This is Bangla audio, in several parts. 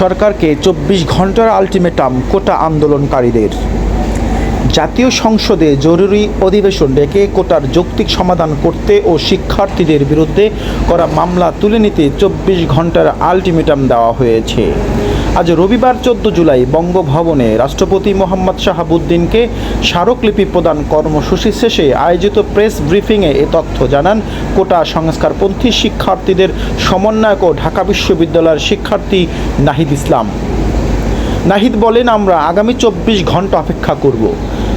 সরকারকে চব্বিশ ঘণ্টার আলটিমেটাম কোটা আন্দোলনকারীদের। জাতীয় সংসদে জরুরি অধিবেশন ডেকে কোটার যৌক্তিক সমাধান করতে ও শিক্ষার্থীদের বিরুদ্ধে করা মামলা তুলে নিতে চব্বিশ ঘণ্টার আলটিমেটাম দেওয়া হয়েছে। আজ রবিবার চোদ্দ জুলাই বঙ্গভবনে রাষ্ট্রপতি মোহাম্মদ শাহাবুদ্দিনকে স্মারকলিপি প্রদান কর্মসূচি শেষে আয়োজিত প্রেস ব্রিফিংয়ে এ তথ্য জানান কোটা সংস্কারপন্থী শিক্ষার্থীদের সমন্বয়ক ও ঢাকা বিশ্ববিদ্যালয়ের শিক্ষার্থী নাহিদ ইসলাম। নাহিদ বলেন, আমরা আগামী চব্বিশ ঘণ্টা অপেক্ষা করব।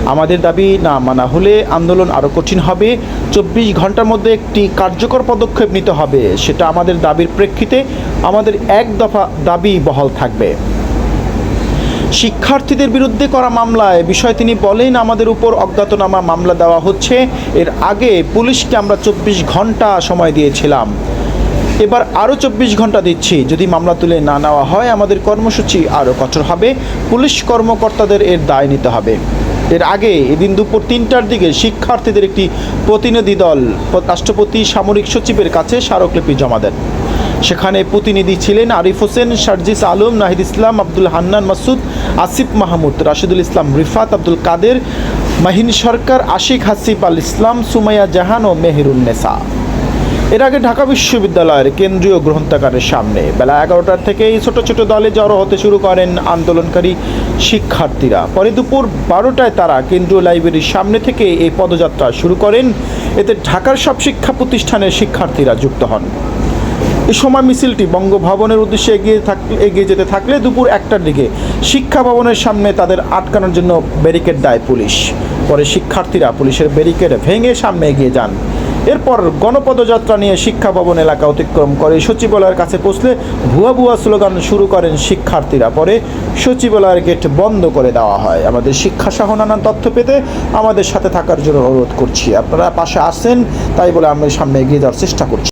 আমাদের দাবি, না মানা হলে আন্দোলন আরও কঠিন হবে। চব্বিশ ঘণ্টার মধ্যে একটি কার্যকর পদক্ষেপ নিতে হবে, সেটা আমাদের দাবির প্রেক্ষিতে আমাদের এক দফা দাবি বহাল থাকবে। শিক্ষার্থীদের বিরুদ্ধে করা মামলায় বিষয় তিনি বলেন, আমাদের উপর অজ্ঞাতনামা মামলা দেওয়া হচ্ছে। এর আগে পুলিশকে আমরা চব্বিশ ঘণ্টা সময় দিয়েছিলাম। এবার আরও চব্বিশ ঘণ্টা দিচ্ছি। যদি মামলা তুলে না নেওয়া হয়, আমাদের কর্মসূচি আরও কঠোর হবে। পুলিশ কর্মকর্তাদের এর দায় নিতে হবে। এর আগে এদিন দুপুর তিনটার দিকে শিক্ষার্থীদের একটি প্রতিনিধি দল রাষ্ট্রপতি সামরিক সচিবের কাছে স্মারকলিপি জমা দেন। সেখানে প্রতিনিধি ছিলেন আরিফ হোসেন, শারজিস আলম, নাহিদ ইসলাম, আব্দুল হান্নান মাসুদ, আসিফ মাহমুদ, রাশিদুল ইসলাম রিফাত, আব্দুল কাদের, মাহিন সরকার, আশিক হাসিফ আল ইসলাম সুমাইয়া জাহান ও মেহেরুন্নেসা এর আগে ঢাকা বিশ্ববিদ্যালয়ের কেন্দ্রীয় গ্রন্থাগারের সামনে বেলা এগারোটার থেকেই ছোট ছোট দলে জড়ো হতে শুরু করেন আন্দোলনকারী শিক্ষার্থীরা। পরে দুপুর বারোটায় তারা কেন্দ্রীয় লাইব্রেরির সামনে থেকে এই পদযাত্রা শুরু করেন। এতে ঢাকার সব শিক্ষা প্রতিষ্ঠানের শিক্ষার্থীরা যুক্ত হন। এ সময় মিছিলটি বঙ্গভবনের উদ্দেশ্যে এগিয়ে থাকলে এগিয়ে যেতে থাকলে দুপুর একটার দিকে শিক্ষা ভবনের সামনে তাদের আটকানোর জন্য ব্যারিকেড দেয় পুলিশ। পরে শিক্ষার্থীরা পুলিশের ব্যারিকেড ভেঙে সামনে এগিয়ে যান। এরপর গণপদযাত্রা নিয়ে শিক্ষা ভবন এলাকা অতিক্রম করে। সচিবালয়ের কাছে পৌঁছলে ভুয়া ভুয়া স্লোগান শুরু করেন শিক্ষার্থীরা। পরে সচিবালয়ের গেট বন্ধ করে দেওয়া হয়। আমাদের শিক্ষা সহ নানান তথ্য পেতে আমাদের সাথে থাকার জন্য অনুরোধ করছি। আপনারা পাশে আসেন, তাই বলে আমরা সামনে এগিয়ে যাওয়ার চেষ্টা করছি।